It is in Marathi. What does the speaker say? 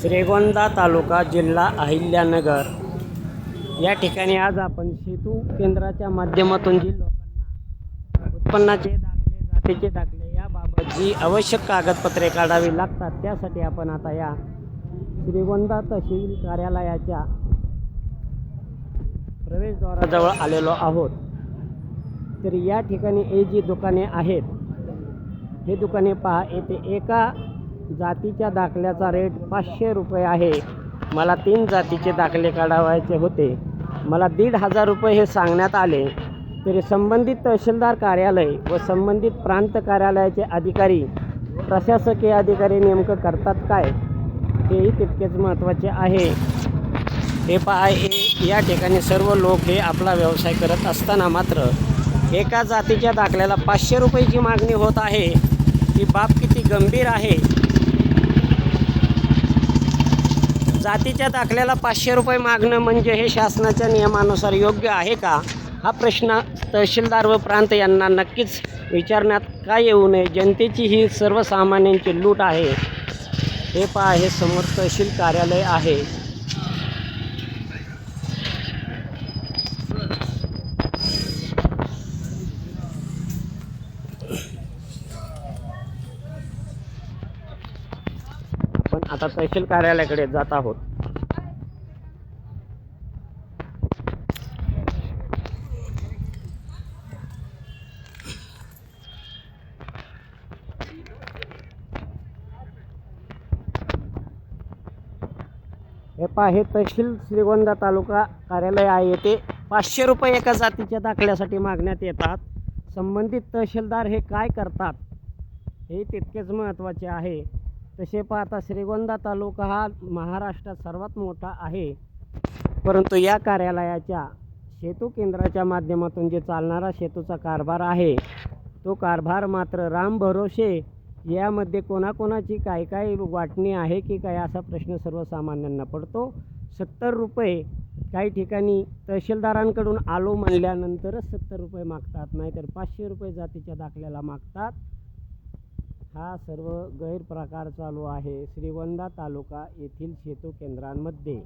श्रीगोंदा तालुका जिल्हा अहिल्यानगर. या ठिकाणी आज आपण सेतू केंद्राच्या माध्यमातून जी लोकांना उत्पन्नाचे दाखले जातीचे दाखले याबाबत जी आवश्यक कागदपत्रे काढावी लागतात त्यासाठी आपण आता या श्रीगोंदा तहसील कार्यालयाच्या प्रवेशद्वाराजवळ आलेलो आहोत. तर या ठिकाणी हे जी दुकाने आहेत हे दुकाने पहा येथे एका जातीच्या दाखल्याचा रेट पाचशे रुपये आहे. मला तीन जातीचे दाखले काढावायचे होते. मला दीड हजार रुपये हे सांगण्यात आले. तरी संबंधित तहसीलदार कार्यालय व संबंधित प्रांत कार्यालयाचे अधिकारी प्रशासकीय अधिकारी नेमकं करतात काय? हेही तितकेच महत्त्वाचे आहे. हे पहा या ठिकाणी सर्व लोक हे आपला व्यवसाय करत असताना मात्र एका जातीच्या दाखल्याला पाचशे रुपयाची मागणी होत आहे. ही बाब किती गंभीर आहे? जातीच्या दाखल्याला पाचशे रुपये मागणं म्हणजे हे शासनाच्या नियमानुसार योग्य आहे का? हा प्रश्न तहसीलदार व प्रांत यांना नक्कीच विचारण्यात का येऊ नये? जनतेची ही सर्वसामान्यांची लूट आहे. हे पहा हे समोर तहसील कार्यालय आहे. आता तहसील कार्यालयाकडे जात आहोत. हे हे तहसील श्रीगोंदा तालुका कार्यालय आहे. येथे पाचशे रुपये एका जातीच्या दाखल्यासाठी मागण्यात येतात. संबंधित तहसीलदार हे काय करतात हे तितकेच महत्त्वाचे आहे. तसे पाहता श्रीगोंदा तालुका हा महाराष्ट्रात सर्वात मोठा आहे. परंतु या कार्यालयाच्या सेतू केंद्राच्या माध्यमातून जे चालणारा सेतूचा कारभार आहे तो कारभार मात्र राम भरोसे यामध्ये कोणाकोणाची काय काय वाटणी आहे की काय असा प्रश्न सर्वसामान्यांना पडतो. सत्तर रुपये काही ठिकाणी तहसीलदारांकडून आलो म्हणल्यानंतरच सत्तर रुपये मागतात नाहीतर पाचशे रुपये जातीच्या दाखल्याला मागतात. हा सर्व गैरप्रकार चालू आहे श्रीगोंदा तालुका येथील सेतू केंद्रांमध्ये.